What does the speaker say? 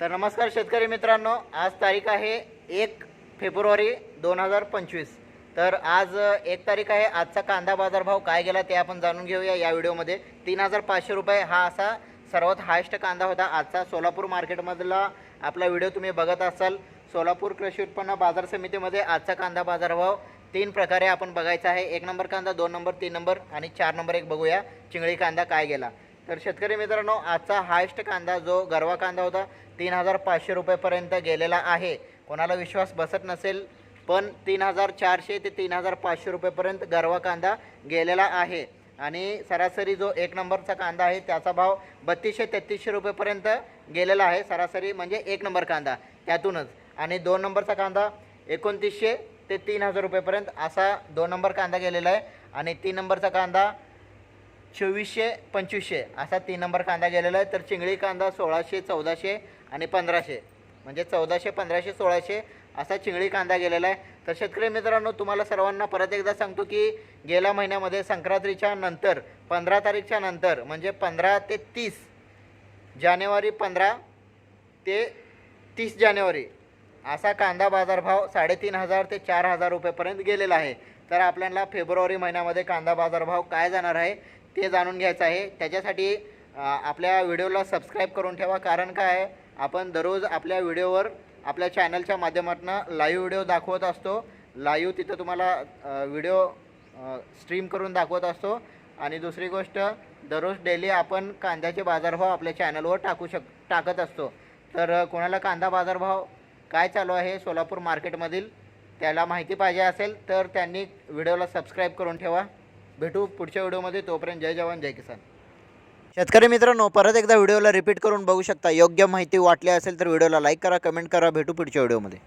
तर नमस्कार शेतकरी मित्रांनो आज तारीख आहे एक फेब्रुवारी दोन हजार पंचवीस. तर आज एक तारीख आहे आजचा कांदा बाजारभाव काय गेला ते आपण जाणून घेऊया या व्हिडिओमध्ये. तीन हजार पाचशे रुपये हा असा सर्वात हायस्ट कांदा होता आजचा सोलापूर मार्केटमधला. आपला व्हिडिओ तुम्ही बघत असाल सोलापूर कृषी उत्पन्न बाजार समितीमध्ये आजचा कांदा बाजारभाव तीन प्रकारे आपण बघायचा आहे. एक नंबर कांदा दोन नंबर तीन नंबर आणि चार नंबर एक बघूया चिंगळी कांदा काय गेला. तर शेतकरी मित्रांनो आजचा हायस्ट कांदा जो गरवा कांदा होता तीन हजार पाचशे रुपयेपर्यंत गेलेला आहे. कोणाला विश्वास बसत नसेल पण तीन हजार चारशे ते तीन हजार पाचशे रुपयेपर्यंत गरवा कांदा गेलेला आहे. आणि सरासरी जो एक नंबरचा कांदा आहे त्याचा भाव बत्तीसशे तेहतीसशे रुपयेपर्यंत गेलेला आहे. सरासरी म्हणजे एक नंबर कांदा त्यातूनच. आणि दोन नंबरचा कांदा एकोणतीसशे ते तीन हजार रुपयेपर्यंत असा दोन नंबर कांदा गेलेला आहे. आणि तीन नंबरचा कांदा चोवीसशे पंचवीसशे. असा तीन नंबर कांदा गेलेला आहे. तर चिंगळी कांदा सोळाशे चौदाशे आणि पंधराशे. म्हणजे चौदाशे पंधराशे सोळाशे असा चिंगळी कांदा गेलेला आहे. तर शेतकरी मित्रांनो तुम्हाला सर्वांना परत एकदा सांगतो की गेल्या महिन्यामध्ये संक्रांतीच्या नंतर पंधरा तारीखच्या नंतर म्हणजे पंधरा ते तीस जानेवारी पंधरा ते तीस जानेवारी असा कांदा बाजारभाव साडेतीन हजार ते चार हजार रुपयेपर्यंत गेलेला आहे. तर आपल्याला फेब्रुवारी महिन्यामध्ये कांदा बाजारभाव काय जाणार आहे? ते जाणून घ्यायचं आहे. त्याच्यासाठी आपल्या व्हिडिओला सबस्क्राईब करून ठेवा. कारण काय? आहे आपण दररोज आपल्या व्हिडिओवर आपल्या चॅनलच्या माध्यमातून लाईव्ह व्हिडिओ दाखवत असतो. लाईव्ह तिथं तुम्हाला व्हिडिओ स्ट्रीम करून दाखवत असतो. आणि दुसरी गोष्ट दररोज डेली आपण कांद्याचे बाजारभाव आपल्या चॅनलवर टाकू शक टाकत असतो. तर कोणाला कांदा बाजारभाव काय चालू आहे? सोलापूर मार्केटमधील त्याला माहिती पाहिजे असेल तर त्यांनी व्हिडिओला सबस्क्राईब करून ठेवा. भेटू पुढच्या व्हिडिओमध्ये. तोपर्यंत जय जवान जय किसान. शेतकरी मित्रांनो परत एकदा व्हिडिओला रिपीट करून बघू शकता. योग्य माहिती वाटली असेल तर व्हिडिओला लाईक करा कमेंट करा. भेटू पुढच्या व्हिडिओमध्ये.